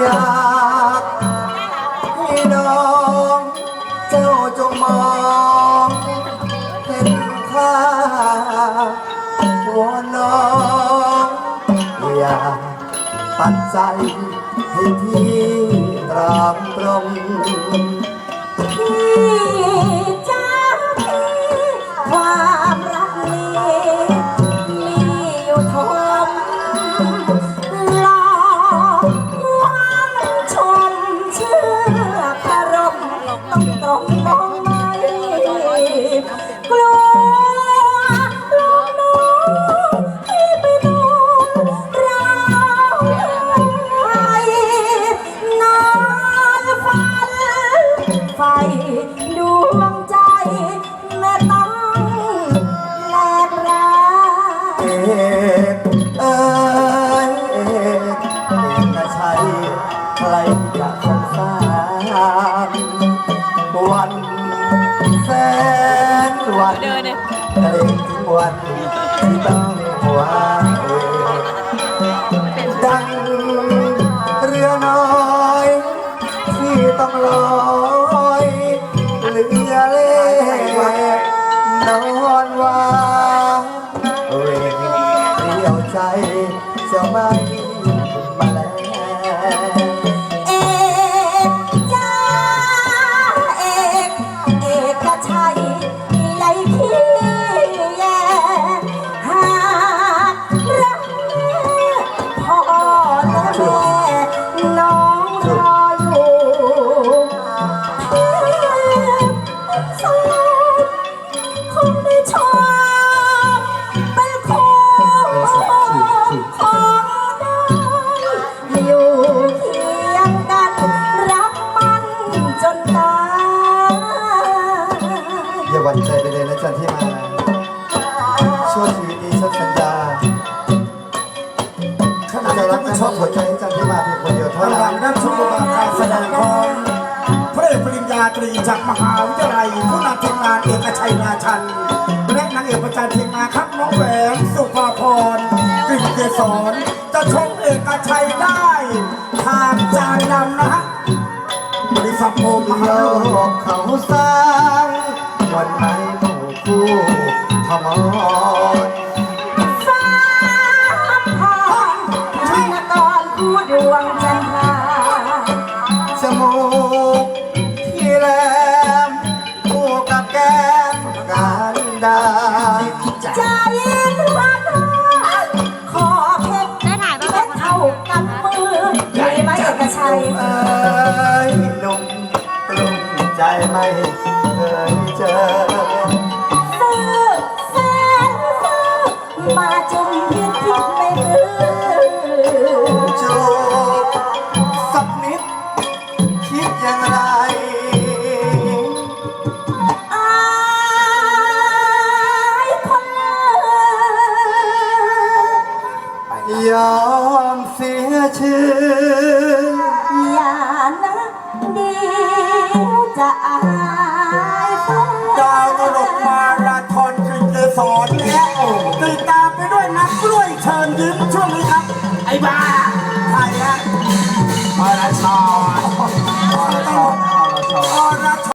อยากน้องเจ้าจงมองเห็นค่าหัวน้องอย่าปันใจให้ที่ตรามตรง อยู่ทนหลอกลวงชนเชื่อรมต้องตรงมองไม่กลัวลูกน้องที่ไปโดนเราไห้นอนฝันไฟด วันแสนวันเดินเนี่ยวันที่ต้องหัวเอกดังเรือน้อยที่ต้องลอยเรือเล่นอนวางเวเดียวใจจะไม่ จไปเลยนะจันที่มาช่วยชีวิตนี้ฉันสัญญาขณะจะที่รัท่ากและผู้ชอบหัวใจให้จันที่มาเพียงคนเดียวเท่าระหนั้ว่างนนั้นชมบาการแสดงของพระเอกปริญญาตรีจากมหาวิทยาลัยผู้นำทีมงานเอกชัยนาชัน และนางเอกประจำทีมงานครับน้องแหวนสุภาพรกลิ่นเกษรจะชมเอกชัยได้ทางจานดำนะฮะบริษัทโอมมโลหาวิทยาลัยกเขาสร้างวันไหน มรฟ้าผ่าชนผู้ดวงจันทราจมูกที่แหลมคู่กับแก้มกันดาใจรักขอเพชรได้ถ่ายเพชรเท่ากันมือมีไหมเอกชัยเอ้ยหนุ่มกลุ่มใจไม่เคยเจอ มาจุ่มพิษพิษไม่ลืมจูบสักนิด คิดอย่างไร อายคนเลิศยอมเสียชื่อ อย่านะเดียวจะอาย อ้บ้าใครฮะอรชอรชรอรชร